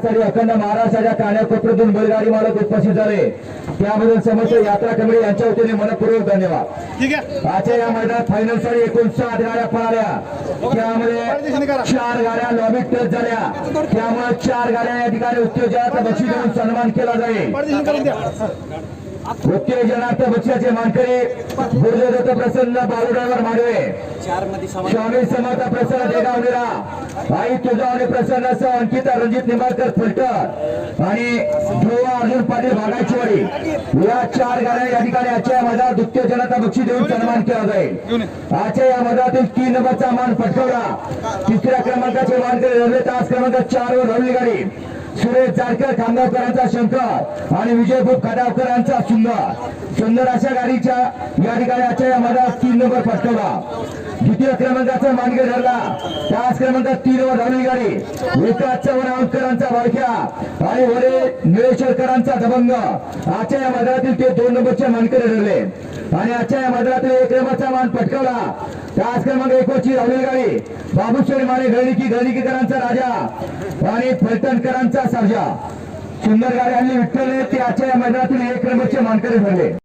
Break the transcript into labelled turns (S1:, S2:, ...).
S1: साठी अखंड महाराष्ट्राच्या कान्याकोपऱ्यातून बैलगाडी मालक उपस्थित झाले. त्याबद्दल समस्त यात्रा कमिटी यांच्या वतीने मनपूर्वक धन्यवाद.
S2: ठीक आहे.
S1: आजच्या या मैदानात फायनलसाठी एकूण सात गाड्या पळाल्या. त्यामध्ये चार गाड्या लॉबी टच झाल्या. त्यामुळे चार गाड्या या ठिकाणी उत्तेजनाचा बक्षीस देऊन सन्मान केला जाईल.
S2: द्या
S1: उत्तेजनार्थ बक्षाचे मानकरी गुरुदत्त प्रसन्न बालू ड्रायव्हर माडवे स्वामी समर्थ प्रसन्न देगावलेला आई तुझावणे प्रसन्न सह अंकिता रणजित निंबाळकर फलटर आणि ध्रुव अर्जुन पाटील बागायचीवाडी या चार गाड्या या ठिकाणी आजच्या या मैदानात उत्तेजनाचा बक्षीस देऊन सन्मान केला जाईल. आजच्या या मैदानातील तीन नंबरचा मान पटकवला. तिसऱ्या क्रमांकाचे मानकरी रल्वे तास क्रमांक चार वर रवली गाडी सुरेश जारकर खामगावकरांचा शंकर आणि विजयभूप खडावकरांचा सुंदर. सुंदर अशा गाडीच्या या ठिकाणी आजच्या या तीन नंबर पटकवला. द्वितीय क्रमांकाचा मानगे ठरला त्याच क्रमांकात तीन वर धावली गाडी. विकास वर आमकरांचा बारक्या आणि वरे निळेश्वरकरांचा दबंग. आजच्या या मधातील ते दोन नंबरचे मानकरी ठरले आणि आजच्या या मधातील एक नंबरचा मान पटकवला. त्याच क्रमांक एकवरची धावली गाडी. बाबूश्वरी माने गळणिकी गळणिकीकरांचा राजा आणि फलटणकरांचा सर्जा सुंदर गाडी आणली. विठ्ठल ते आजच्या या मैदानातील एक नंबरचे मानकरी ठरले.